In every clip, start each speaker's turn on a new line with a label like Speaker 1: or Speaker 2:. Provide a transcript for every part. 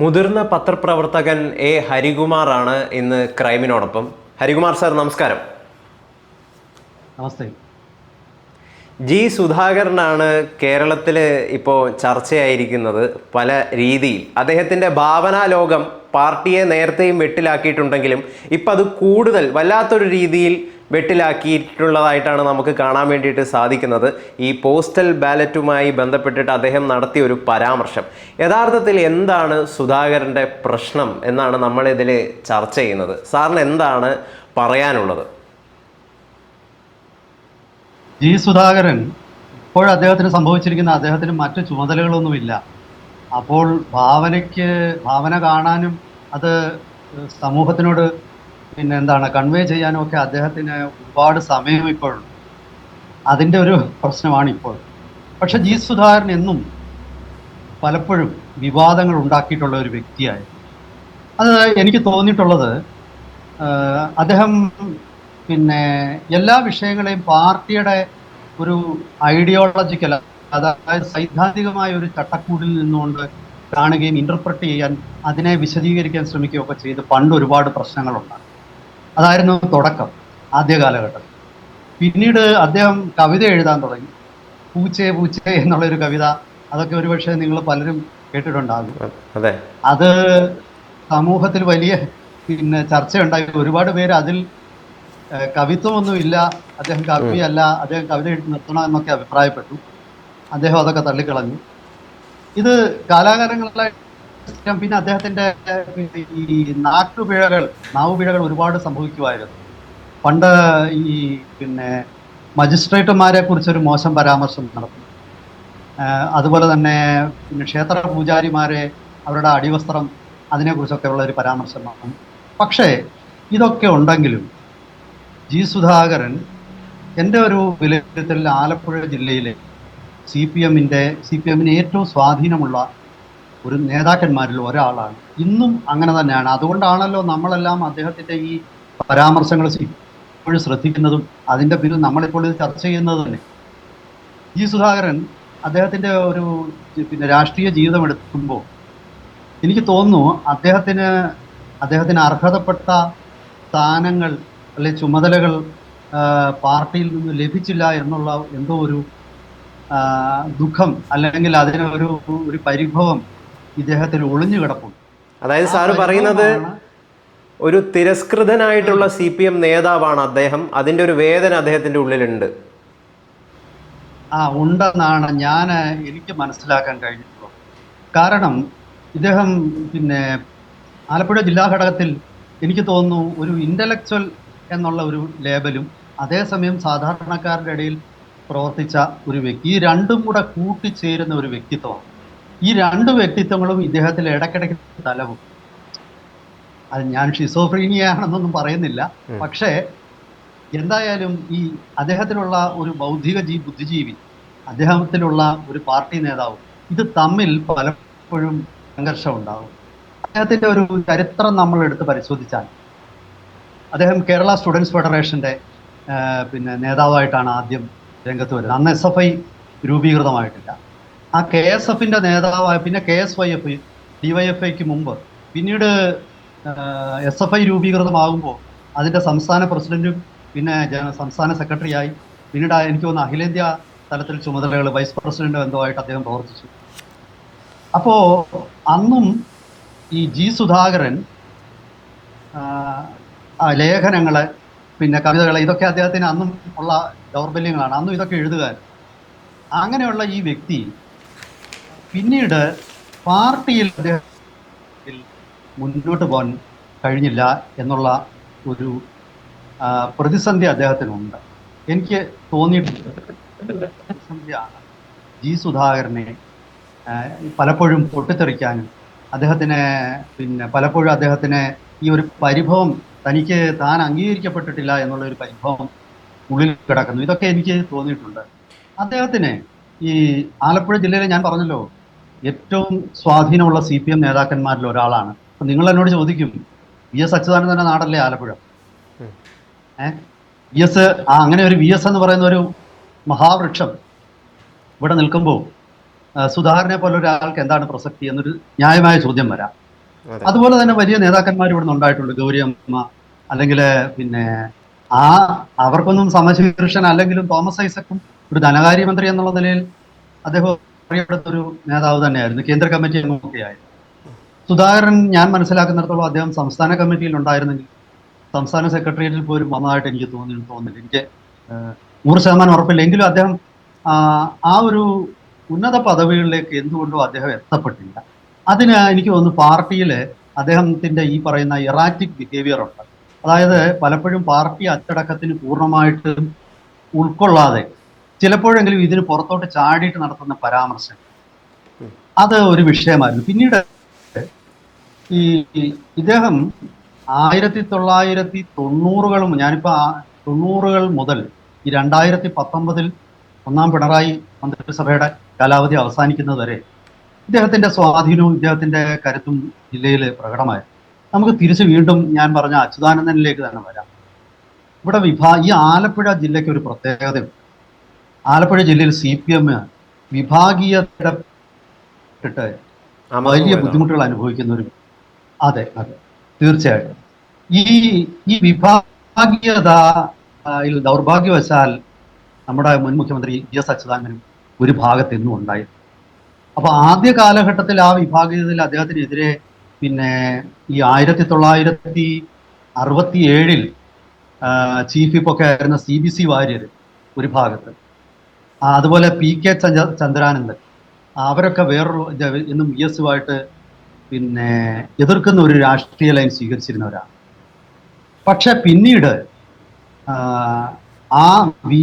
Speaker 1: മുതിർന്ന പത്രപ്രവർത്തകൻ എ ഹരികുമാറാണ് ഇന്ന് ക്രൈമിനോടൊപ്പം. ഹരികുമാർ സാർ നമസ്കാരം.
Speaker 2: നമസ്തേ.
Speaker 1: ജി സുധാകരനാണ് കേരളത്തിൽ ഇപ്പോൾ ചർച്ചയായിരിക്കുന്നത് പല രീതിയിൽ. അദ്ദേഹത്തിന്റെ ഭാവനാ ലോകം പാർട്ടിയെ നേരത്തെയും വെട്ടിലാക്കിയിട്ടുണ്ടെങ്കിലും ഇപ്പം അത് കൂടുതൽ വല്ലാത്തൊരു രീതിയിൽ വെട്ടിലാക്കിയിട്ടുള്ളതായിട്ടാണ് നമുക്ക് കാണാൻ വേണ്ടിയിട്ട് സാധിക്കുന്നത്. ഈ പോസ്റ്റൽ ബാലറ്റുമായി ബന്ധപ്പെട്ടിട്ട് അദ്ദേഹം നടത്തിയ ഒരു പരാമർശം. യഥാർത്ഥത്തിൽ എന്താണ് സുധാകരന്റെ പ്രശ്നം എന്നാണ് നമ്മളിതിൽ ചർച്ച ചെയ്യുന്നത്. സാറിന് എന്താണ് പറയാനുള്ളത്?
Speaker 2: ജി സുധാകരൻ ഇപ്പോൾ അദ്ദേഹത്തിന് സംഭവിച്ചിരിക്കുന്ന അദ്ദേഹത്തിന് മറ്റു ചുമതലകളൊന്നുമില്ല. അപ്പോൾ ഭാവനയ്ക്ക് ഭാവന കാണാനും അത് സമൂഹത്തിനോട് പിന്നെ എന്താണ് കൺവേ ചെയ്യാനും ഒക്കെ അദ്ദേഹത്തിന് ഒരുപാട് സമയം ഇപ്പോഴുണ്ട് അതിന്റെ ഒരു പ്രശ്നമാണ് ഇപ്പോൾ പക്ഷെ ജി സുധാകരൻ എന്നും പലപ്പോഴും വിവാദങ്ങൾ ഉണ്ടാക്കിയിട്ടുള്ള ഒരു വ്യക്തിയായി. അത് എനിക്ക് തോന്നിയിട്ടുള്ളത് അദ്ദേഹം പിന്നെ എല്ലാ വിഷയങ്ങളെയും പാർട്ടിയുടെ ഒരു ഐഡിയോളജിക്കൽ അതായത് സൈദ്ധാന്തികമായ ഒരു ചട്ടക്കൂടിൽ നിന്നുകൊണ്ട് കാണുകയും ഇന്റർപ്രറ്റ് ചെയ്യാൻ അതിനെ വിശദീകരിക്കാൻ ശ്രമിക്കുകയൊക്കെ ചെയ്ത് പണ്ട് ഒരുപാട് പ്രശ്നങ്ങളുണ്ടായി. അതായിരുന്നു തുടക്കം ആദ്യ കാലഘട്ടം. പിന്നീട് അദ്ദേഹം കവിത എഴുതാൻ തുടങ്ങി. പൂച്ചേ പൂച്ചേ എന്നുള്ളൊരു കവിത അതൊക്കെ ഒരുപക്ഷെ നിങ്ങൾ പലരും കേട്ടിട്ടുണ്ടാകും.
Speaker 1: അതെ.
Speaker 2: അത് സമൂഹത്തിൽ വലിയ പിന്നെ ചർച്ചയുണ്ടായി. ഒരുപാട് പേര് അതിൽ കവിത്വമൊന്നുമില്ല അദ്ദേഹം കവിയല്ല അദ്ദേഹം കവിത എഴുതി നിർത്തണം എന്നൊക്കെ അഭിപ്രായപ്പെട്ടു. അദ്ദേഹം അതൊക്കെ തള്ളിക്കളഞ്ഞു. ഇത് കാലാകാലങ്ങളായി പിന്നെ അദ്ദേഹത്തിന്റെ ഈ നാട്ടുപിഴകൾ നാവുപിഴകൾ ഒരുപാട് സംഭവിക്കുമായിരുന്നു. പണ്ട് ഈ പിന്നെ മജിസ്ട്രേറ്റുമാരെ കുറിച്ചൊരു മോശം പരാമർശം നടത്തി അതുപോലെ തന്നെ പിന്നെ ക്ഷേത്ര പൂജാരിമാരെ അവരുടെ അടിവസ്ത്രം അതിനെക്കുറിച്ചൊക്കെ ഉള്ള ഒരു പരാമർശമാണ് പക്ഷേ ഇതൊക്കെ ഉണ്ടെങ്കിലും ജി സുധാകരൻ എന്റെ ഒരു വിലയിരുത്തലിൽ ആലപ്പുഴ ജില്ലയിലെ സി പി എമ്മിന്റെ സി പി എമ്മിന് ഏറ്റവും സ്വാധീനമുള്ള ഒരു നേതാക്കന്മാരിൽ ഒരാളാണ്. ഇന്നും അങ്ങനെ തന്നെയാണ്. അതുകൊണ്ടാണല്ലോ നമ്മളെല്ലാം അദ്ദേഹത്തിന്റെ ഈ പരാമർശങ്ങൾ ഇപ്പോഴും ശ്രദ്ധിക്കുന്നതും അതിന്റെ പിന്നിൽ നമ്മളിപ്പോൾ ഇത് ചർച്ച ചെയ്യുന്നത് തന്നെ. ജി സുധാകരൻ അദ്ദേഹത്തിന്റെ ഒരു പിന്നെ രാഷ്ട്രീയ ജീവിതം എടുക്കുമ്പോൾ എനിക്ക് തോന്നുന്നു അദ്ദേഹത്തിന് അദ്ദേഹത്തിന് അർഹതപ്പെട്ട സ്ഥാനങ്ങൾ അല്ലെ ചുമതലകൾ പാർട്ടിയിൽ നിന്ന് ലഭിച്ചില്ല എന്നുള്ള എന്തോ ഒരു ദുഃഖം അല്ലെങ്കിൽ അതിന് ഒരു ഒരു പരിഭവം ഇദ്ദേഹത്തിൽ ഒളിഞ്ഞു കിടപ്പുണ്ട്.
Speaker 1: അതായത്
Speaker 2: സാർ
Speaker 1: സാറ് പറയുന്നത് ഒരു തിരസ്കൃതനായിട്ടുള്ള സി പി എം നേതാവാണ് അദ്ദേഹം. അതിന്റെ ഒരു വേദന അദ്ദേഹത്തിന്റെ ഉള്ളിലുണ്ട്.
Speaker 2: ആ ഉണ്ടെന്നാണ് ഞാൻ എനിക്ക് മനസ്സിലാക്കാൻ കഴിഞ്ഞിട്ടുള്ളത്. കാരണം ഇദ്ദേഹം പിന്നെ ആലപ്പുഴ ജില്ലാ ഘടകത്തിൽ എനിക്ക് തോന്നുന്നു ഒരു ഇന്റലക്ച്വൽ എന്നുള്ള ഒരു ലേബലും അതേസമയം സാധാരണക്കാരുടെ ഇടയിൽ പ്രവർത്തിച്ച ഒരു വ്യക്തി. ഈ രണ്ടും കൂടെ കൂട്ടിച്ചേരുന്ന ഒരു വ്യക്തിത്വമാണ്. ഈ രണ്ട് വ്യക്തിത്വങ്ങളും ഇദ്ദേഹത്തിൽ ഇടയ്ക്കിടയ്ക്ക് തലവും അത് ഞാൻ ഷിസോഫ്രീനിയാണെന്നൊന്നും പറയുന്നില്ല. പക്ഷേ എന്തായാലും ഈ അദ്ദേഹത്തിലുള്ള ഒരു ബൗദ്ധിക ജീ ബുദ്ധിജീവി അദ്ദേഹത്തിലുള്ള ഒരു പാർട്ടി നേതാവ് ഇത് തമ്മിൽ പലപ്പോഴും സംഘർഷം ഉണ്ടാകും അദ്ദേഹത്തിന്റെ ഒരു ചരിത്രം നമ്മൾ എടുത്ത് പരിശോധിച്ചാൽ അദ്ദേഹം കേരള സ്റ്റുഡൻസ് ഫെഡറേഷന്റെ പിന്നെ നേതാവായിട്ടാണ് ആദ്യം രംഗത്ത് വരുന്നത്. അന്ന് എസ് എഫ് ഐ രൂപീകൃതമായിട്ടില്ല. ആ കെ എസ് എഫിന്റെ നേതാവായ പിന്നെ കെ എസ് വൈ എഫ് ഡിവൈഎഫ്ഐക്ക് മുമ്പ്. പിന്നീട് എസ് എഫ് ഐ രൂപീകൃതമാകുമ്പോൾ അതിന്റെ സംസ്ഥാന പ്രസിഡന്റും പിന്നെ സംസ്ഥാന സെക്രട്ടറിയായി പിന്നീട് എനിക്ക് തോന്നുന്നു അഖിലേന്ത്യാ തലത്തിൽ ചുമതലകൾ വൈസ് പ്രസിഡന്റ് ആയിട്ട് അദ്ദേഹം പ്രവർത്തിച്ചു. അപ്പോൾ അന്നും ഈ ജി സുധാകരൻ ആ പിന്നെ കവിതകൾ ഇതൊക്കെ അദ്ദേഹത്തിന് അന്നും ഉള്ള ദൗർബല്യങ്ങളാണ്. അന്നും ഇതൊക്കെ എഴുതുകാൻ അങ്ങനെയുള്ള ഈ വ്യക്തി പിന്നീട് പാർട്ടിയിൽ അദ്ദേഹത്തിൽ മുന്നോട്ട് പോകാൻ കഴിഞ്ഞില്ല എന്നുള്ള ഒരു പ്രതിസന്ധി അദ്ദേഹത്തിനുണ്ട്. എനിക്ക് തോന്നിയിട്ടുണ്ട് പ്രതിസന്ധിയാണ് ജി സുധാകരനെ പലപ്പോഴും പൊട്ടിത്തെറിക്കാനും അദ്ദേഹത്തിനെ പിന്നെ പലപ്പോഴും അദ്ദേഹത്തിന് ഈ ഒരു പരിഭവം തനിക്ക് താൻ അംഗീകരിക്കപ്പെട്ടിട്ടില്ല എന്നുള്ള ഒരു പരിഭവം ഉള്ളിൽ കിടക്കുന്നു. ഇതൊക്കെ എനിക്ക് തോന്നിയിട്ടുണ്ട്. അദ്ദേഹത്തിന് ഈ ആലപ്പുഴ ജില്ലയിലെ ഞാൻ പറഞ്ഞല്ലോ ഏറ്റവും സ്വാധീനമുള്ള സി പി എം നേതാക്കന്മാരിൽ ഒരാളാണ്. അപ്പൊ നിങ്ങൾ എന്നോട് ചോദിക്കും വി എസ് അച്യുതാനന്ദ നാടല്ലേ ആലപ്പുഴ. ഏഹ് വി എസ് ആ അങ്ങനെ ഒരു വി എസ് എന്ന് പറയുന്ന ഒരു മഹാവൃക്ഷം ഇവിടെ നിൽക്കുമ്പോൾ സുധാകരനെ പോലെ ഒരാൾക്ക് എന്താണ് പ്രസക്തി എന്നൊരു ന്യായമായ ചോദ്യം വരാം. അതുപോലെ തന്നെ വലിയ നേതാക്കന്മാർ ഇവിടെ ഉണ്ടായിട്ടുണ്ട് ഗൗരി അമ്മ അല്ലെങ്കിൽ പിന്നെ ആ അവർക്കൊന്നും സമശീകൃഷ്ണൻ അല്ലെങ്കിലും തോമസ് ഐസക്കും ഒരു ധനകാര്യമന്ത്രി എന്നുള്ള നിലയിൽ അദ്ദേഹം അറിയപ്പെടുന്ന ഒരു നേതാവ് തന്നെയായിരുന്നു. കേന്ദ്ര കമ്മിറ്റി അംഗമൊക്കെയായിരുന്നു സുധാകരൻ ഞാൻ മനസ്സിലാക്കുന്നിടത്തോളം അദ്ദേഹം സംസ്ഥാന കമ്മിറ്റിയിൽ ഉണ്ടായിരുന്നെങ്കിൽ സംസ്ഥാന സെക്രട്ടേറിയറ്റിൽ പോലും വന്നതായിട്ട് എനിക്ക് തോന്നി തോന്നുന്നില്ല എനിക്ക് നൂറ് ശതമാനം ഉറപ്പില്ല. എങ്കിലും അദ്ദേഹം ആ ഒരു ഉന്നത പദവികളിലേക്ക് എന്തുകൊണ്ടോ അദ്ദേഹം എത്തപ്പെട്ടില്ല. അതിന് എനിക്ക് തോന്നുന്നു പാർട്ടിയിലെ അദ്ദേഹത്തിന്റെ ഈ പറയുന്ന ഇറാറ്റിക് ബിഹേവിയർ ഉണ്ട്. അതായത് പലപ്പോഴും പാർട്ടി അച്ചടക്കത്തിന് പൂർണമായിട്ടും ഉൾക്കൊള്ളാതെ ചിലപ്പോഴെങ്കിലും ഇതിന് പുറത്തോട്ട് ചാടിയിട്ട് നടത്തുന്ന പരാമർശം അത് ഒരു വിഷയമായിരുന്നു. പിന്നീട് ഈ ഇദ്ദേഹം ആയിരത്തി തൊള്ളായിരത്തി തൊണ്ണൂറുകളും ഞാനിപ്പോ ആ തൊണ്ണൂറുകൾ മുതൽ ഈ രണ്ടായിരത്തി പത്തൊമ്പതിൽ ഒന്നാം പിണറായി മന്ത്രിസഭയുടെ കാലാവധി അവസാനിക്കുന്നത് വരെ ഇദ്ദേഹത്തിന്റെ സ്വാധീനവും ഇദ്ദേഹത്തിന്റെ കരുത്തും ജില്ലയിൽ പ്രകടമായി നമുക്ക് തിരിച്ച് വീണ്ടും ഞാൻ പറഞ്ഞ അച്യുതാനന്ദനിലേക്ക് തന്നെ വരാം. ഇവിടെ വിഭാ ഈ ആലപ്പുഴ ജില്ലയ്ക്ക് ഒരു പ്രത്യേകതയുണ്ട്. ആലപ്പുഴ ജില്ലയിൽ സി പി എം വിഭാഗീയതയുടെ വലിയ ബുദ്ധിമുട്ടുകൾ അനുഭവിക്കുന്ന ഒരു അതെ അതെ. തീർച്ചയായിട്ടും. ഈ ഈ വിഭാഗീയത ദൗർഭാഗ്യവശാൽ നമ്മുടെ മുൻ മുഖ്യമന്ത്രി വി എസ് അച്യുതാനന്ദനും ഒരു ഭാഗത്ത് ഇന്നും ഉണ്ടായി. അപ്പൊ ആദ്യ കാലഘട്ടത്തിൽ ആ വിഭാഗീയതയിൽ അദ്ദേഹത്തിനെതിരെ പിന്നെ ഈ ആയിരത്തി തൊള്ളായിരത്തി അറുപത്തി ഏഴിൽ ചീഫ് വിപ്പൊക്കെ ആയിരുന്ന സി ബി സി വാര്യർ ഒരു ഭാഗത്ത്. അതുപോലെ പി കെ ചന്ദ്ര- ചന്ദ്രാനന്ദൻ. അവരൊക്കെ വേറൊരു എന്നും എസ് എസുമായിട്ട് പിന്നെ എതിർക്കുന്ന ഒരു രാഷ്ട്രീയ ലൈൻ സ്വീകരിച്ചിരുന്നവരാണ് പക്ഷെ പിന്നീട് ആ, ആ വി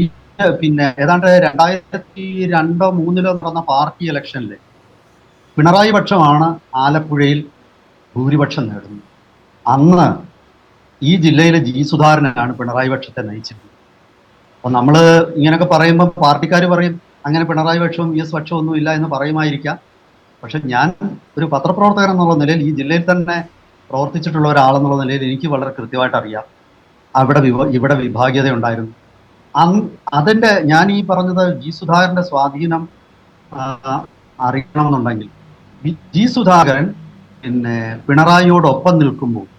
Speaker 2: പിന്നെ ഏതാണ്ട് രണ്ടായിരത്തി രണ്ടോ മൂന്നിലോ നടന്ന പാർട്ടി ഇലക്ഷനിൽ പിണറായി പക്ഷമാണ് ആലപ്പുഴയിൽ ഭൂരിപക്ഷം നേടുന്നത്. അന്ന് ഈ ജില്ലയിലെ ജി സുധാകരനാണ് പിണറായി പക്ഷത്തെ നയിച്ചിരുന്നത്. അപ്പൊ നമ്മൾ ഇങ്ങനെയൊക്കെ പറയുമ്പോൾ പാർട്ടിക്കാർ പറയും അങ്ങനെ പിണറായി പക്ഷവും വി എസ് പക്ഷവും ഒന്നും ഇല്ല എന്ന് പറയുമായിരിക്കാം. പക്ഷെ ഞാൻ ഒരു പത്രപ്രവർത്തകൻ എന്നുള്ള നിലയിൽ ഈ ജില്ലയിൽ തന്നെ പ്രവർത്തിച്ചിട്ടുള്ള ഒരാളെന്നുള്ള നിലയിൽ എനിക്ക് വളരെ കൃത്യമായിട്ട് അറിയാം. അവിടെ വിഭ ഇവിടെ വിഭാഗീയത ഉണ്ടായിരുന്നു. അന്ന് അതിന്റെ ഞാൻ ഈ പറഞ്ഞത് ജി സുധാകരന്റെ സ്വാധീനം അറിയണമെന്നുണ്ടെങ്കിൽ ജി സുധാകരൻ പിന്നെ പിണറായിയോടൊപ്പം നിൽക്കുമ്പോൾ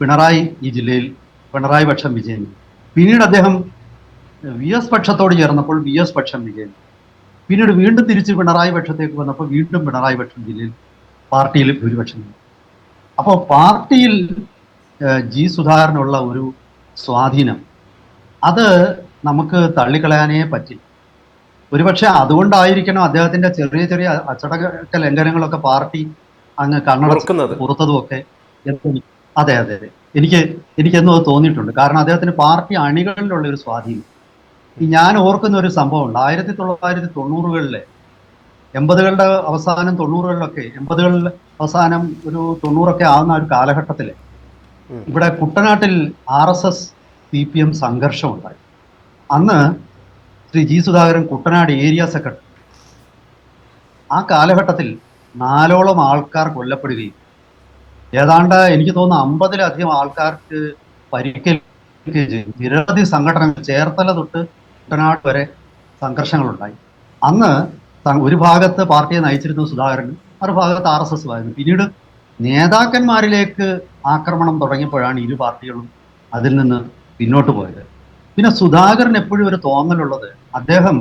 Speaker 2: പിണറായി ഈ ജില്ലയിൽ പിണറായി പക്ഷം വിജയം പിന്നീട് അദ്ദേഹം വി എസ് പക്ഷത്തോട് ചേർന്നപ്പോൾ വി എസ് പക്ഷം വിജയം പിന്നീട് വീണ്ടും തിരിച്ച് പിണറായി പക്ഷത്തേക്ക് വന്നപ്പോൾ വീണ്ടും പിണറായി പക്ഷം ജില്ലയിൽ പാർട്ടിയിൽ ഭൂരിപക്ഷം. അപ്പോൾ പാർട്ടിയിൽ ജി സുധാകരനുള്ള ഒരു സ്വാധീനം അത് നമുക്ക് തള്ളിക്കളയാനേ പറ്റില്ല. ഒരുപക്ഷെ അതുകൊണ്ടായിരിക്കണം അദ്ദേഹത്തിന്റെ ചെറിയ ചെറിയ അച്ചടക്ക ലംഘനങ്ങളൊക്കെ പാർട്ടി അങ്ങ് കണ്ണടക്കുന്നത്
Speaker 1: പുറത്തതുമൊക്കെ
Speaker 2: പുറത്തതും ഒക്കെ അതെ അതെ അതെ എനിക്ക് എനിക്കെന്നും അത് തോന്നിയിട്ടുണ്ട്. കാരണം അദ്ദേഹത്തിന് പാർട്ടി അണികളിലുള്ള ഒരു സ്വാധീനം. ഞാൻ ഓർക്കുന്ന ഒരു സംഭവമുണ്ട്. ആയിരത്തി തൊള്ളായിരത്തി തൊണ്ണൂറുകളിലെ എൺപതുകളുടെ അവസാനം തൊണ്ണൂറുകളിലൊക്കെ എൺപതുകളിൽ അവസാനം ഒരു തൊണ്ണൂറൊക്കെ ആവുന്ന ഒരു കാലഘട്ടത്തിൽ ഇവിടെ കുട്ടനാട്ടിൽ R S S C P M സംഘർഷം ഉണ്ടായി അന്ന് Shri G Sudhakaran Kuttanad area secretary. ആ കാലഘട്ടത്തിൽ നാലോളം ആൾക്കാർ കൊല്ലപ്പെടുകയും ഏതാണ്ട് എനിക്ക് തോന്നുന്നു അമ്പതിലധികം ആൾക്കാർക്ക് പരിക്കേൽക്കുകയും ചെയ്തു. നിരവധി സംഘടനകൾ ചേർത്തല തൊട്ട് കുട്ടനാട് വരെ സംഘർഷങ്ങളുണ്ടായി. അന്ന് ഒരു ഭാഗത്ത് പാർട്ടിയെ നയിച്ചിരുന്ന സുധാകരൻ മറുഭാഗത്ത് ആർ എസ് എസ് ആയിരുന്നു. പിന്നീട് നേതാക്കന്മാരിലേക്ക് ആക്രമണം തുടങ്ങിയപ്പോഴാണ് ഇരു പാർട്ടികളും അതിൽ നിന്ന് പിന്നോട്ട് പോയത്. പിന്നെ സുധാകരൻ എപ്പോഴും ഒരു തോന്നലുള്ളത് അദ്ദേഹം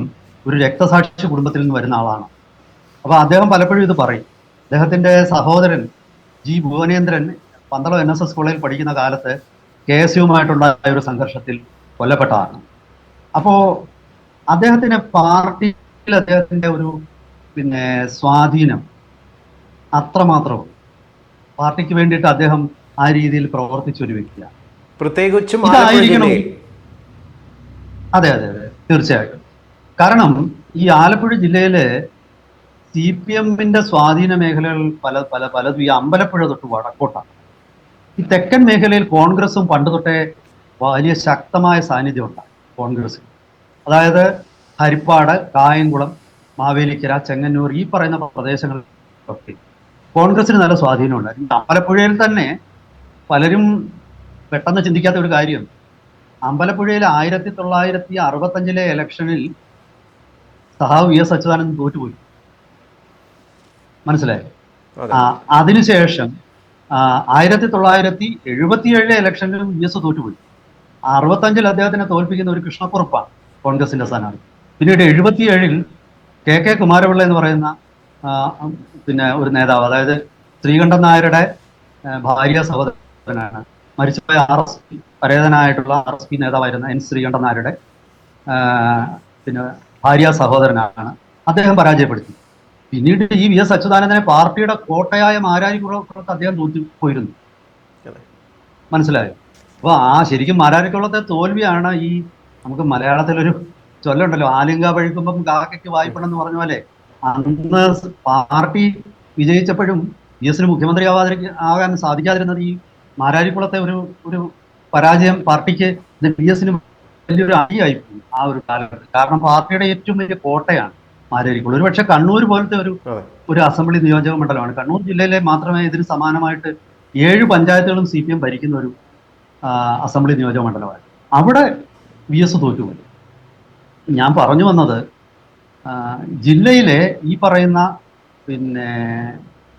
Speaker 2: ഒരു രക്തസാക്ഷി കുടുംബത്തിൽ നിന്ന് വരുന്ന ആളാണ്. അപ്പോൾ അദ്ദേഹം പലപ്പോഴും ഇത് പറയും. അദ്ദേഹത്തിന്റെ സഹോദരൻ G Bhuvanendran Pandalam N S S കോളേജിൽ പഠിക്കുന്ന കാലത്ത് കെ എസ് യുമായിട്ടുണ്ടായ ഒരു സംഘർഷത്തിൽ കൊല്ലപ്പെട്ടതാണ് അപ്പോ അദ്ദേഹത്തിന് പാർട്ടിയിൽ അദ്ദേഹത്തിന്റെ ഒരു പിന്നെ സ്വാധീനം അത്രമാത്രവും പാർട്ടിക്ക് വേണ്ടിയിട്ട് അദ്ദേഹം ആ രീതിയിൽ പ്രവർത്തിച്ച ഒരു വ്യക്തിയാണ്.
Speaker 1: പ്രത്യേകിച്ചും
Speaker 2: അതെ അതെ അതെ. തീർച്ചയായിട്ടും. കാരണം ഈ ആലപ്പുഴ ജില്ലയിലെ സി പി എമ്മിന്റെ സ്വാധീന മേഖലകൾ പല പല പലതും ഈ അമ്പലപ്പുഴ തൊട്ട് വടക്കോട്ടാണ്. ഈ തെക്കൻ മേഖലയിൽ കോൺഗ്രസും പണ്ട് തൊട്ടേ വലിയ ശക്തമായ സാന്നിധ്യം ഉണ്ടായി കോൺഗ്രസ്. അതായത് ഹരിപ്പാട് കായംകുളം മാവേലിക്കര ചെങ്ങന്നൂർ ഈ പറയുന്ന പ്രദേശങ്ങളിലൊക്കെ കോൺഗ്രസിന് നല്ല സ്വാധീനം ഉണ്ടായിരുന്നു അമ്പലപ്പുഴയിൽ തന്നെ പലരും പെട്ടെന്ന് ചിന്തിക്കാത്ത ഒരു കാര്യം അമ്പലപ്പുഴയിൽ ആയിരത്തി തൊള്ളായിരത്തി അറുപത്തഞ്ചിലെ ഇലക്ഷനിൽ സഹാവ് വി എസ് അച്യുതാനന്ദൻ തോറ്റുപോയി. മനസ്സിലായി? അതിനുശേഷം ആയിരത്തി തൊള്ളായിരത്തി എഴുപത്തി ഏഴിലെ ഇലക്ഷനിലും വി എസ് തോറ്റുപോയി. അറുപത്തഞ്ചിൽ അദ്ദേഹത്തിനെ തോൽപ്പിക്കുന്ന ഒരു കൃഷ്ണക്കുറുപ്പാണ് കോൺഗ്രസിന്റെ സ്ഥാനാർത്ഥി. പിന്നീട് എഴുപത്തിയേഴിൽ കെ കെ കുമാരപിള്ള എന്ന് പറയുന്ന പിന്നെ ഒരു നേതാവ് അതായത് ശ്രീകണ്ഠൻ നായരുടെ ഭാര്യ സഹോദരനാണ്. മരിച്ചുപോയ ആർ എസ് പി പരേതനായിട്ടുള്ള ആർ എസ് പി നേതാവായിരുന്ന എൻ ശ്രീകണ്ഠൻ നായരുടെ പിന്നെ ഭാര്യ സഹോദരനാണ്. അദ്ദേഹം പരാജയപ്പെടുത്തി. പിന്നീട് ഈ വി എസ് അച്യുതാനന്ദനെ പാർട്ടിയുടെ കോട്ടയായ മാരാരിക്കുളത്ത് അദ്ദേഹം തോറ്റി പോയിരുന്നു. മനസ്സിലായോ? അപ്പൊ ആ ശരിക്കും മാരാരിക്കുളത്തെ തോൽവിയാണ് ഈ നമുക്ക് മലയാളത്തിലൊരു ചൊല്ലുണ്ടല്ലോ ആലിംഗ പഴുക്കുമ്പം കാക്കയ്ക്ക് വായ്പണം എന്ന് പറഞ്ഞ പോലെ. അന്ന് പാർട്ടി വിജയിച്ചപ്പോഴും വി എസിന് മുഖ്യമന്ത്രി ആവാതിരി ആകാൻ സാധിക്കാതിരുന്നത് ഈ മാരാരിക്കുളത്തെ ഒരു ഒരു പരാജയം പാർട്ടിക്ക് വി എസിന് വലിയൊരു അടിയായി ആ ഒരു കാലഘട്ടത്തിൽ. കാരണം പാർട്ടിയുടെ ഏറ്റവും വലിയ കോട്ടയാണ് മാരാരിക്കുളം. ഒരു പക്ഷെ കണ്ണൂർ പോലത്തെ ഒരു ഒരു അസംബ്ലി നിയോജക മണ്ഡലമാണ്. കണ്ണൂർ ജില്ലയിലെ മാത്രമേ ഇതിന് സമാനമായിട്ട് ഏഴ് പഞ്ചായത്തുകളും സി പി എം ഭരിക്കുന്ന ഒരു അസംബ്ലി നിയോജക മണ്ഡലമാണ് അവിടെ വി എസ് തോറ്റുപോയി. ഞാൻ പറഞ്ഞു വന്നത് ജില്ലയിലെ ഈ പറയുന്ന പിന്നെ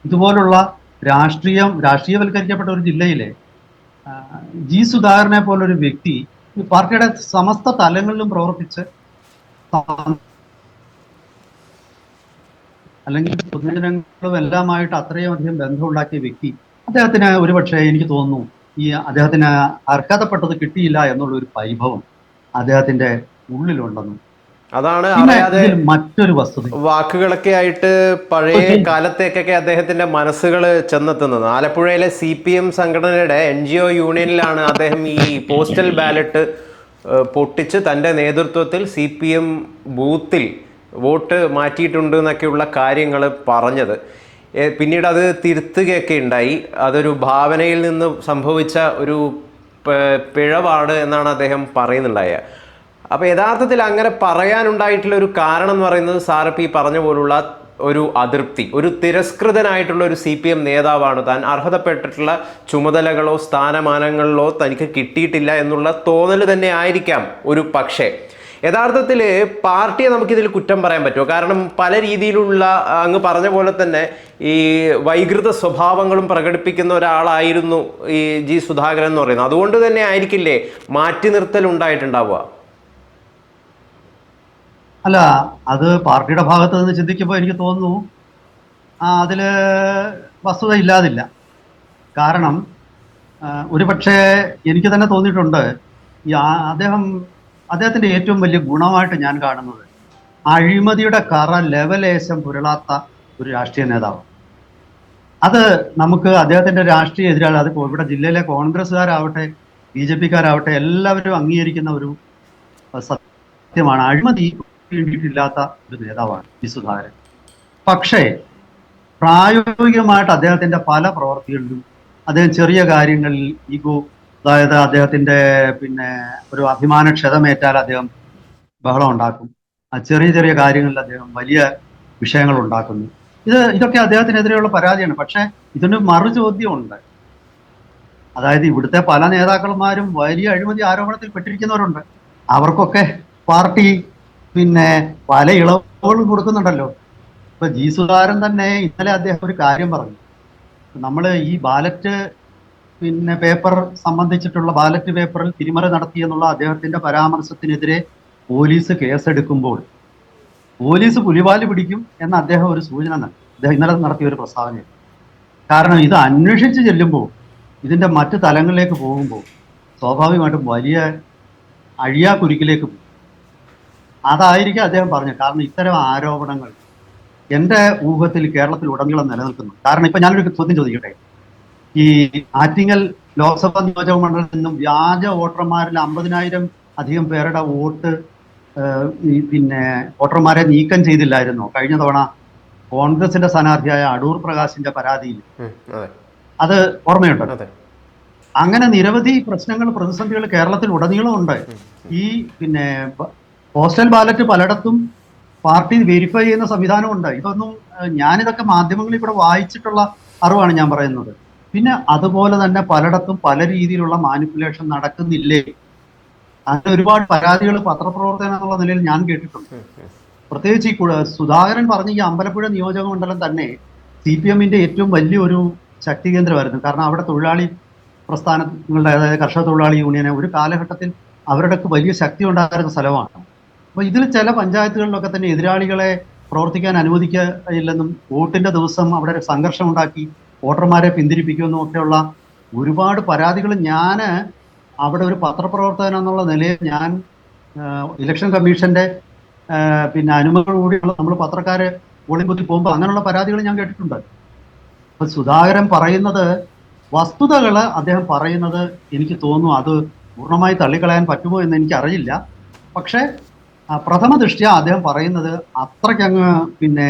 Speaker 2: ഇതുപോലുള്ള രാഷ്ട്രീയം രാഷ്ട്രീയവൽക്കരിക്കപ്പെട്ട ഒരു ജില്ലയിലെ ജി സുധാകരനെ പോലൊരു വ്യക്തി പാർട്ടിയുടെ സമസ്ത തലങ്ങളിലും പ്രവർത്തിച്ച് അല്ലെങ്കിൽ പൊതുജനങ്ങളും എല്ലാമായിട്ട് അത്രയും അധികം ബന്ധമുണ്ടാക്കിയ വ്യക്തി അദ്ദേഹത്തിന് ഒരുപക്ഷെ എനിക്ക് തോന്നുന്നു ഈ അദ്ദേഹത്തിന് അർഹതപ്പെട്ടത് കിട്ടിയില്ല എന്നുള്ള ഒരു വൈഭവം അദ്ദേഹത്തിന്റെ ഉള്ളിലുണ്ടെന്നും.
Speaker 1: അതാണ്
Speaker 2: മറ്റൊരു വസ്തുത.
Speaker 1: വാക്കുകളൊക്കെ ആയിട്ട് പഴയ കാലത്തേക്കൊക്കെ അദ്ദേഹത്തിന്റെ മനസ്സുകൾ ചെന്നെത്തുന്നത്. ആലപ്പുഴയിലെ സി പി എം സംഘടനയുടെ എൻ ജി ഒ യൂണിയനിലാണ് അദ്ദേഹം ഈ പോസ്റ്റൽ ബാലറ്റ് പൊട്ടിച്ച് തന്റെ നേതൃത്വത്തിൽ സി പി എം ബൂത്തിൽ വോട്ട് മാറ്റിയിട്ടുണ്ട് എന്നൊക്കെയുള്ള കാര്യങ്ങൾ പറഞ്ഞത്. പിന്നീട് അത് തിരുത്തുകയൊക്കെ ഉണ്ടായി അതൊരു ഭാവനയിൽ നിന്ന് സംഭവിച്ച ഒരു പിഴവാണ് എന്നാണ് അദ്ദേഹം പറയുന്നുണ്ടായ. അപ്പോൾ യഥാർത്ഥത്തിൽ അങ്ങനെ പറയാനുണ്ടായിട്ടുള്ള ഒരു കാരണം എന്ന് പറയുന്നത് സാറിപ്പ് ഈ പറഞ്ഞ പോലുള്ള ഒരു അതൃപ്തി ഒരു തിരസ്കൃതനായിട്ടുള്ള ഒരു സി പി എം നേതാവാണ്. താൻ അർഹതപ്പെട്ടിട്ടുള്ള ചുമതലകളോ സ്ഥാനമാനങ്ങളിലോ തനിക്ക് കിട്ടിയിട്ടില്ല എന്നുള്ള തോന്നൽ തന്നെ ആയിരിക്കാം ഒരു പക്ഷേ. യഥാർത്ഥത്തിൽ പാർട്ടിയെ നമുക്കിതിൽ കുറ്റം പറയാൻ പറ്റുമോ? കാരണം പല രീതിയിലുള്ള അങ്ങ് പറഞ്ഞ പോലെ തന്നെ ഈ വൈകൃത സ്വഭാവങ്ങളും പ്രകടിപ്പിക്കുന്ന ഒരാളായിരുന്നു ഈ ജി സുധാകരൻ എന്ന് പറയുന്നത്. അതുകൊണ്ട് തന്നെ ആയിരിക്കില്ലേ മാറ്റി നിർത്തൽ ഉണ്ടായിട്ടുണ്ടാവുക?
Speaker 2: അല്ല അത് പാർട്ടിയുടെ ഭാഗത്ത് നിന്ന് ചിന്തിക്കുമ്പോൾ എനിക്ക് തോന്നുന്നു അതിൽ വസ്തുത ഇല്ലാതില്ല. കാരണം ഒരുപക്ഷെ എനിക്ക് തന്നെ തോന്നിയിട്ടുണ്ട് ഈ അദ്ദേഹം അദ്ദേഹത്തിന്റെ ഏറ്റവും വലിയ ഗുണമായിട്ട് ഞാൻ കാണുന്നത് അഴിമതിയുടെ കറ ലെവലേശം പുരളാത്ത ഒരു രാഷ്ട്രീയ നേതാവ്. അത് നമുക്ക് അദ്ദേഹത്തിന്റെ രാഷ്ട്രീയ എതിരാളി അത് ഇവിടെ ജില്ലയിലെ കോൺഗ്രസ്സുകാരാവട്ടെ ബി ജെ പിക്കാരാവട്ടെ എല്ലാവരും അംഗീകരിക്കുന്ന ഒരു സത്യമാണ്. അഴിമതി വേണ്ടിയിട്ടില്ലാത്ത ഒരു നേതാവാണ് വി സുധാകരൻ. പക്ഷേ പ്രായോഗികമായിട്ട് അദ്ദേഹത്തിന്റെ പല പ്രവർത്തികളിലും അദ്ദേഹം ചെറിയ കാര്യങ്ങളിൽ ഈഗോ അതായത് അദ്ദേഹത്തിന്റെ പിന്നെ ഒരു അഭിമാന ക്ഷതമേറ്റാൽ അദ്ദേഹം ബഹളം ഉണ്ടാക്കും. ചെറിയ ചെറിയ കാര്യങ്ങളിൽ അദ്ദേഹം വലിയ വിഷയങ്ങൾ ഉണ്ടാക്കുന്നു. ഇത് ഇതൊക്കെ അദ്ദേഹത്തിനെതിരെയുള്ള പരാതിയാണ്. പക്ഷേ ഇതിന് മറു ചോദ്യമുണ്ട്. അതായത് ഇവിടുത്തെ പല നേതാക്കന്മാരും വലിയ അഴിമതി ആരോപണത്തിൽ പെട്ടിരിക്കുന്നവരുണ്ട്. അവർക്കൊക്കെ പാർട്ടി പിന്നെ പല ഇളവുകളും കൊടുക്കുന്നുണ്ടല്ലോ. ഇപ്പൊ ജി സുധാരൻ തന്നെ ഇന്നലെ അദ്ദേഹം ഒരു കാര്യം പറഞ്ഞു. നമ്മൾ ഈ ബാലറ്റ് പിന്നെ പേപ്പർ സംബന്ധിച്ചിട്ടുള്ള ബാലറ്റ് പേപ്പറിൽ തിരിമറി നടത്തി എന്നുള്ള അദ്ദേഹത്തിന്റെ പരാമർശത്തിനെതിരെ പോലീസ് കേസെടുക്കുമ്പോൾ പോലീസ് പുലിവാൽ പിടിക്കും എന്ന അദ്ദേഹം ഒരു സൂചന അദ്ദേഹം ഇന്നലെ നടത്തിയ ഒരു പ്രസ്താവനയാണ് കാരണം ഇത് അന്വേഷിച്ച് ചെല്ലുമ്പോൾ ഇതിന്റെ മറ്റു തലങ്ങളിലേക്ക് പോകുമ്പോൾ സ്വാഭാവികമായിട്ടും വലിയ അഴിയാ കുരുക്കിലേക്ക് പോകും. അതായിരിക്കും അദ്ദേഹം പറഞ്ഞു കാരണം ഇത്തരം ആരോപണങ്ങൾ എന്റെ ഊഹത്തിൽ കേരളത്തിൽ ഉടനീളം നിലനിൽക്കുന്നു. കാരണം ഇപ്പൊ ഞാനൊരു ചോദ്യം ചോദിക്കട്ടെ? ഈ ആറ്റിങ്ങൽ ലോക്സഭാ നിയോജക മണ്ഡലത്തിൽ നിന്നും വ്യാജ വോട്ടർമാരിൽ അമ്പതിനായിരം അധികം പേരുടെ വോട്ട് പിന്നെ വോട്ടർമാരെ നീക്കം ചെയ്തില്ലായിരുന്നു. കഴിഞ്ഞ തവണ കോൺഗ്രസിന്റെ സ്ഥാനാർത്ഥിയായ അടൂർ പ്രകാശിന്റെ പരാതിയിൽ.
Speaker 1: അതെ.
Speaker 2: ഓർമ്മയുണ്ട്. അങ്ങനെ നിരവധി പ്രശ്നങ്ങൾ പ്രതിസന്ധികൾ കേരളത്തിൽ ഉടനീളം ഉണ്ട്. ഈ പിന്നെ പോസ്റ്റൽ ബാലറ്റ് പലയിടത്തും പാർട്ടി വെരിഫൈ ചെയ്യുന്ന സംവിധാനമുണ്ട്. ഇതൊന്നും ഞാനിതൊക്കെ മാധ്യമങ്ങളിൽ കൂടെ വായിച്ചിട്ടുള്ള അറിവാണ് ഞാൻ പറയുന്നത്. പിന്നെ അതുപോലെ തന്നെ പലയിടത്തും പല രീതിയിലുള്ള മാനിപ്പുലേഷൻ നടക്കുന്നില്ലേ? അങ്ങനെ ഒരുപാട് പരാതികൾ പത്രപ്രവർത്തകൻ എന്നുള്ള നിലയിൽ ഞാൻ കേട്ടിട്ടുണ്ട്. പ്രത്യേകിച്ച് ഈ സുധാകരൻ പറഞ്ഞ ഈ അമ്പലപ്പുഴ നിയോജക മണ്ഡലം തന്നെ സി പി എമ്മിന്റെ ഏറ്റവും വലിയൊരു ശക്തി കേന്ദ്രമായിരുന്നു. കാരണം അവിടെ തൊഴിലാളി പ്രസ്ഥാനങ്ങളുടെ അതായത് കർഷക തൊഴിലാളി യൂണിയനെ ഒരു കാലഘട്ടത്തിൽ അവരുടെയൊക്കെ വലിയ ശക്തി ഉണ്ടായിരുന്ന സ്ഥലമാണ്. അപ്പോൾ ഇതിൽ ചില പഞ്ചായത്തുകളിലൊക്കെ തന്നെ എതിരാളികളെ പ്രവർത്തിക്കാൻ അനുവദിക്കില്ലെന്നും വോട്ടിന്റെ ദിവസം അവിടെ സംഘർഷം ഉണ്ടാക്കി വോട്ടർമാരെ പിന്തിരിപ്പിക്കുമെന്നും ഒക്കെയുള്ള ഒരുപാട് പരാതികൾ ഞാൻ അവിടെ ഒരു പത്രപ്രവർത്തകൻ എന്നുള്ള നിലയിൽ ഞാൻ ഇലക്ഷൻ കമ്മീഷന്റെ പിന്നെ അനുമതി കൂടിയുള്ള നമ്മൾ പത്രക്കാരെ ഒളിമ്പുത്തി പോകുമ്പോൾ അങ്ങനെയുള്ള പരാതികൾ ഞാൻ കേട്ടിട്ടുണ്ട്. അപ്പൊ സുധാകരൻ പറയുന്നത് വസ്തുതകൾ അദ്ദേഹം പറയുന്നത് എനിക്ക് തോന്നുന്നു അത് പൂർണമായി തള്ളിക്കളയാൻ പറ്റുമോ എന്ന് എനിക്ക് അറിയില്ല പക്ഷേ പ്രഥമ ദൃഷ്ട്യ അദ്ദേഹം പറയുന്നത് അത്രയ്ക്കങ്ങ് പിന്നെ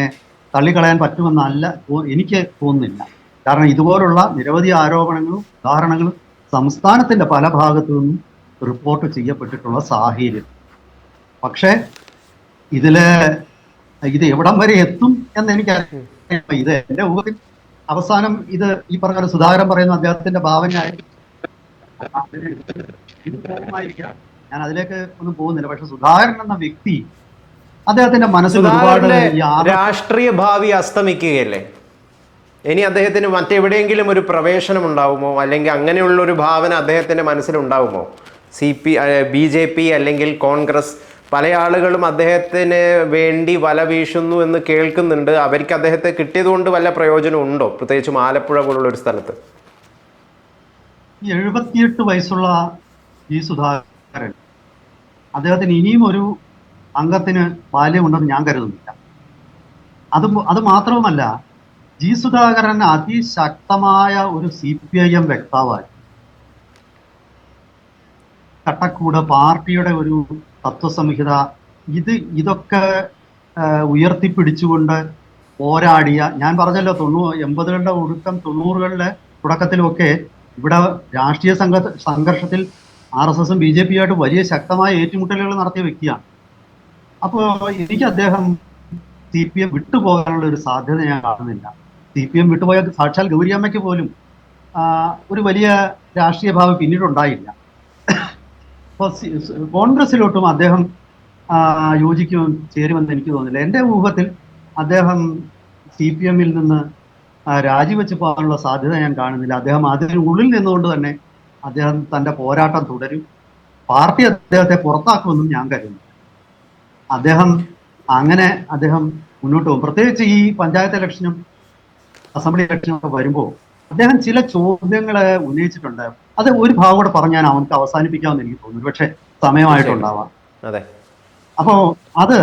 Speaker 2: തള്ളിക്കളയാൻ പറ്റുമെന്നല്ല എനിക്ക് തോന്നുന്നില്ല. കാരണം ഇതുപോലുള്ള നിരവധി ആരോപണങ്ങളും ഉദാഹരണങ്ങളും സംസ്ഥാനത്തിന്റെ പല ഭാഗത്തു നിന്നും റിപ്പോർട്ട് ചെയ്യപ്പെട്ടിട്ടുള്ള സാഹചര്യം. പക്ഷേ ഇതിൽ ഇത് എവിടം വരെ എത്തും എന്ന് എനിക്കറിയാം ഇത് എന്റെ ഊഹത്തിൽ അവസാനം ഇത് ഈ പറഞ്ഞ സുധാകരൻ പറയുന്ന അദ്ദേഹത്തിന്റെ ഭാവനയായി. ഞാൻ അതിലേക്ക് ഒന്നും പോകുന്നില്ല. പക്ഷെ സുധാകരൻ എന്ന വ്യക്തി അദ്ദേഹത്തിന്റെ മനസ്സിൽ ഒരുപാട്
Speaker 1: രാഷ്ട്രീയ ഭാവി അസ്തമിക്കുകയല്ലേ? ഇനി അദ്ദേഹത്തിന് മറ്റെവിടെയെങ്കിലും ഒരു പ്രവേശനം ഉണ്ടാവുമോ അല്ലെങ്കിൽ അങ്ങനെയുള്ള ഒരു ഭാവന അദ്ദേഹത്തിന്റെ മനസ്സിലുണ്ടാവുമോ? C P B J P അല്ലെങ്കിൽ കോൺഗ്രസ് പല ആളുകളും അദ്ദേഹത്തിന് വേണ്ടി വല വീശുന്നു എന്ന് കേൾക്കുന്നുണ്ട്. അവർക്ക് അദ്ദേഹത്തെ കിട്ടിയതുകൊണ്ട് വല്ല പ്രയോജനം ഉണ്ടോ? പ്രത്യേകിച്ചും ആലപ്പുഴ പോലുള്ള ഒരു സ്ഥലത്ത്.
Speaker 2: എഴുപത്തിയെട്ട് വയസ്സുള്ള ഈ സുധാകരൻ അദ്ദേഹത്തിന് ഇനിയും ഒരു അംഗത്തിന് ബാല്യമുണ്ടെന്ന് ഞാൻ കരുതുന്നില്ല. അത് അത് മാത്രവുമല്ല ജി സുധാകരൻ അതിശക്തമായ ഒരു സി പി ഐ എം വ്യക്താവായി. കട്ടക്കൂട് പാർട്ടിയുടെ ഒരു തത്വസംഹിത. ഇത് ഇതൊക്കെ ഉയർത്തിപ്പിടിച്ചുകൊണ്ട് പോരാടിയ ഞാൻ പറഞ്ഞല്ലോ തൊണ്ണൂ എൺപതുകളുടെ ഒടുക്കം തൊണ്ണൂറുകളുടെ തുടക്കത്തിലുമൊക്കെ ഇവിടെ രാഷ്ട്രീയ സംഘ സംഘർഷത്തിൽ ആർ എസ് എസും ബി ജെ പിയുമായിട്ട് വലിയ ശക്തമായ ഏറ്റുമുട്ടലുകൾ നടത്തിയ വ്യക്തിയാണ്. അപ്പോൾ എനിക്ക് അദ്ദേഹം സി പി എം വിട്ടുപോകാനുള്ള ഒരു സാധ്യത ഞാൻ കാണുന്നില്ല. സി പി എം വിട്ടുപോയ സാക്ഷാൽ ഗൗരിയമ്മയ്ക്ക് പോലും ഒരു വലിയ രാഷ്ട്രീയ ഭാവി പിന്നീടുണ്ടായില്ല. അപ്പോൾ കോൺഗ്രസിലോട്ടും അദ്ദേഹം യോജിക്കുകയും യോജിക്കും ചേരുമെന്ന് എനിക്ക് തോന്നുന്നില്ല. എന്റെ ഊഹത്തിൽ അദ്ദേഹം സി പി എമ്മിൽ നിന്ന് രാജിവെച്ച് പോകാനുള്ള സാധ്യത ഞാൻ കാണുന്നില്ല. അദ്ദേഹം അതിനുള്ളിൽ നിന്നുകൊണ്ട് തന്നെ അദ്ദേഹം തന്റെ പോരാട്ടം തുടരും. പാർട്ടി അദ്ദേഹത്തെ പുറത്താക്കുമെന്നും ഞാൻ കരുതുന്നു. അദ്ദേഹം അങ്ങനെ അദ്ദേഹം മുന്നോട്ട് പോകും. പ്രത്യേകിച്ച് ഈ പഞ്ചായത്ത് ഇലക്ഷനും അസംബ്ലി ഇലക്ഷനൊക്കെ വരുമ്പോൾ അദ്ദേഹം ചില ചോദ്യങ്ങൾ ഉന്നയിച്ചിട്ടുണ്ട്. അത് ഒരു ഭാഗം കൂടെ പറഞ്ഞാൽ അവർക്ക് അവസാനിപ്പിക്കാമെന്ന് എനിക്ക് തോന്നുന്നു. പക്ഷെ സമയമായിട്ടുണ്ടാവാം
Speaker 1: അതെ.
Speaker 2: അപ്പോ അത്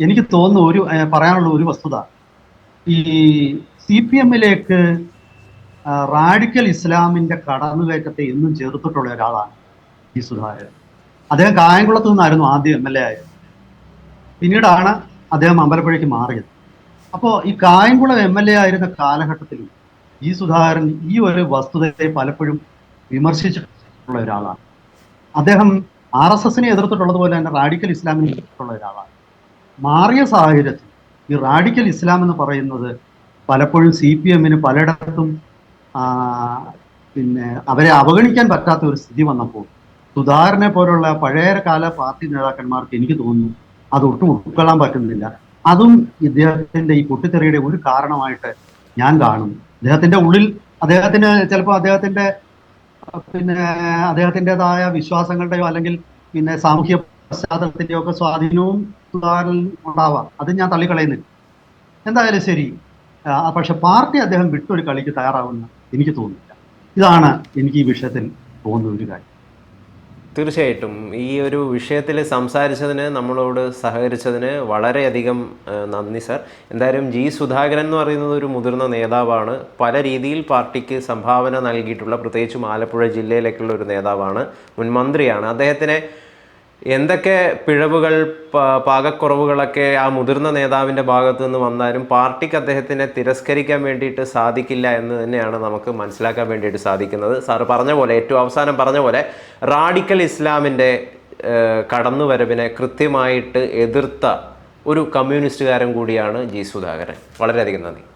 Speaker 2: എനിക്ക് തോന്നുന്നു ഒരു പറയാനുള്ള ഒരു വസ്തുത. ഈ സി പി എമ്മിലേക്ക് റാഡിക്കൽ ഇസ്ലാമിന്റെ കടന്നുകയറ്റത്തെ എന്നും ചേർത്തിട്ടുള്ള ഒരാളാണ് ഈ സുധാകരൻ. അദ്ദേഹം കായംകുളത്ത് നിന്നായിരുന്നു ആദ്യം എം എൽ എ ആയത്. പിന്നീടാണ് അദ്ദേഹം അമ്പലപ്പുഴയ്ക്ക് മാറിയത്. അപ്പോൾ ഈ കായംകുളം എം എൽ എ ആയിരുന്ന കാലഘട്ടത്തിൽ ഈ സുധാകരൻ ഈ ഒരു വസ്തുതയെ പലപ്പോഴും വിമർശിച്ചിട്ടുള്ള ഒരാളാണ്. അദ്ദേഹം ആർ എസ് എസിനെ എതിർത്തിട്ടുള്ളതുപോലെ തന്നെ റാഡിക്കൽ ഇസ്ലാമിനെ എതിർത്തിട്ടുള്ള ഒരാളാണ്. മാറിയ സാഹചര്യത്തിൽ ഈ റാഡിക്കൽ ഇസ്ലാം എന്ന് പറയുന്നത് പലപ്പോഴും സി പി എമ്മിന് പലയിടത്തും പിന്നെ അവരെ അവഗണിക്കാൻ പറ്റാത്ത ഒരു സ്ഥിതി വന്നപ്പോൾ സുധാകരനെ പോലുള്ള പഴയ കാല പാർട്ടി നേതാക്കന്മാർക്ക് എനിക്ക് തോന്നുന്നു അത് ഒട്ടും ഉൾക്കൊള്ളാൻ പറ്റുന്നില്ല. അതും ഇദ്ദേഹത്തിന്റെ ഈ പൊട്ടിത്തെറിയുടെ ഒരു കാരണമായിട്ട് ഞാൻ കാണുന്നു അദ്ദേഹത്തിന്റെ ഉള്ളിൽ അദ്ദേഹത്തിന് ചിലപ്പോൾ അദ്ദേഹത്തിന്റെ പിന്നെ അദ്ദേഹത്തിന്റെതായ വിശ്വാസങ്ങളുടെയോ അല്ലെങ്കിൽ പിന്നെ സാമൂഹ്യ പശ്ചാത്തലത്തിന്റെയോ ഒക്കെ സ്വാധീനവും ഉണ്ടാവാം. അത് ഞാൻ തള്ളിക്കളയുന്നില്ല. എന്തായാലും ശരി. പക്ഷെ പാർട്ടി അദ്ദേഹം വിട്ടൊരു കളിക്ക് തയ്യാറാവുമെന്ന് എനിക്ക് തോന്നുന്നില്ല. ഇതാണ് എനിക്ക് ഈ വിഷയത്തിൽ തോന്നുന്ന ഒരു കാര്യം.
Speaker 1: തീർച്ചയായിട്ടും. ഈ ഒരു വിഷയത്തിൽ സംസാരിച്ചതിന് നമ്മളോട് സഹകരിച്ചതിന് വളരെയധികം നന്ദി സർ. എന്തായാലും ജി സുധാകരൻ എന്ന് പറയുന്നത് ഒരു മുതിർന്ന നേതാവാണ്. പല രീതിയിൽ പാർട്ടിക്ക് സംഭാവന നൽകിയിട്ടുള്ള പ്രത്യേകിച്ചും ആലപ്പുഴ ജില്ലയിലേക്കുള്ള ഒരു നേതാവാണ് മുൻ മന്ത്രിയാണ്. അദ്ദേഹത്തിനെ എന്തൊക്കെ പിഴവുകൾ പാകക്കുറവുകളൊക്കെ ആ മുതിർന്ന നേതാവിന്റെ ഭാഗത്തു നിന്ന് വന്നാലും പാർട്ടിക്ക് അദ്ദേഹത്തിനെ തിരസ്കരിക്കാൻ വേണ്ടിയിട്ട് സാധിക്കില്ല എന്ന് തന്നെയാണ് നമുക്ക് മനസ്സിലാക്കാൻ വേണ്ടിയിട്ട് സാധിക്കുന്നത്. സാറ് പറഞ്ഞ പോലെ ഏറ്റവും അവസാനം പറഞ്ഞ പോലെ റാഡിക്കൽ ഇസ്ലാമിന്റെ കടന്നുവരവിനെ കൃത്യമായിട്ട് എതിർത്ത ഒരു കമ്മ്യൂണിസ്റ്റുകാരൻ കൂടിയാണ് ജി സുധാകരൻ. വളരെയധികം നന്ദി.